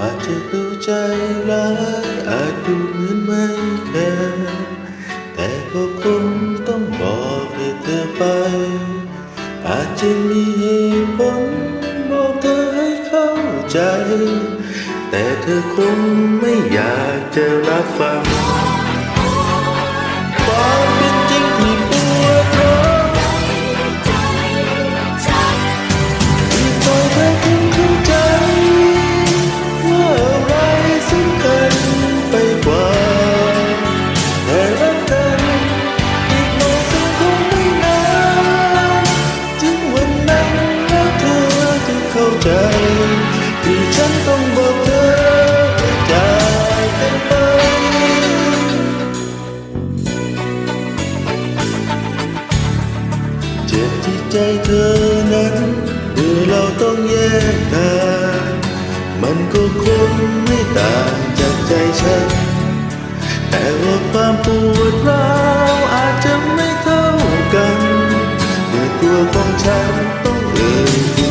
อาจจะดูใจร้ายอาจดูเหมือนไม่แคร์แต่ก็คงต้องบอกให้เธอไป อาจจะมีเหตุผลบอกเธอให้เข้าใจ แต่เธอคงไม่อยากจะรับฟัง ใจที่ฉันต้องบอกเธอใจากกันไปเจ็บที่ใจเธอนั้นเมื่อเราต้องแยกทางมันก็คงไม่ต่างจากใจฉัน แต่ว่าความปวดร้าวอาจจะไม่เท่ากันเมื่อตัวของฉันต้องเอ่ย